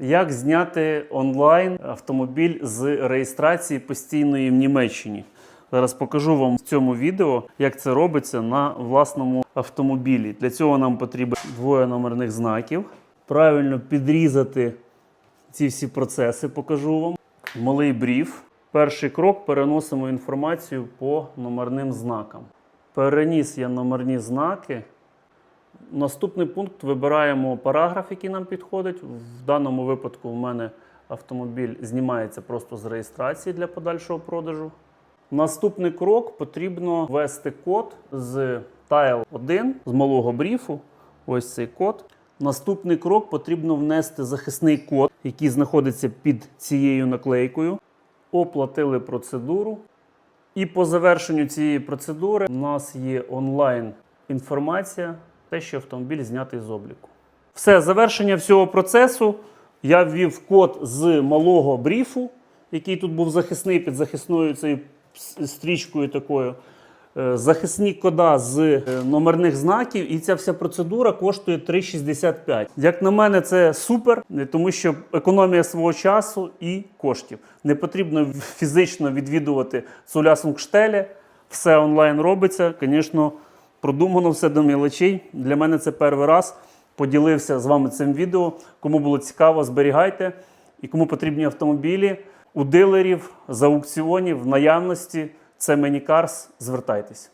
Як зняти онлайн автомобіль з реєстрації постійної в Німеччині? Зараз покажу вам в цьому відео, як це робиться на власному автомобілі. Для цього нам потрібно двоє номерних знаків. Правильно підрізати ці всі процеси, покажу вам. Малий бріф. Перший крок переносимо інформацію по номерним знакам. Переніс я номерні знаки. Наступний пункт вибираємо параграф, який нам підходить. В даному випадку в мене автомобіль знімається просто з реєстрації для подальшого продажу. Наступний крок потрібно ввести код з Tile 1 з малого бріфу. Ось цей код. Наступний крок потрібно внести захисний код, який знаходиться під цією наклейкою. Оплатили процедуру. І по завершенню цієї процедури у нас є онлайн інформація, те, що автомобіль знятий з обліку. Все, завершення всього процесу. Я ввів код з малого бріфу, який тут був захисний під захисною цією стрічкою такою. Е, Захисні кода з е, номерних знаків, і ця вся процедура коштує 3,65. Як на мене, це супер, тому що економія свого часу і коштів. Не потрібно фізично відвідувати Солясунгштелі, все онлайн робиться. Звісно, продумано все до мілочей. Для мене це перший раз. Поділився з вами цим відео. Кому було цікаво, зберігайте. І кому потрібні автомобілі у дилерів, з аукціонів, в наявності. Це Cars, звертайтесь.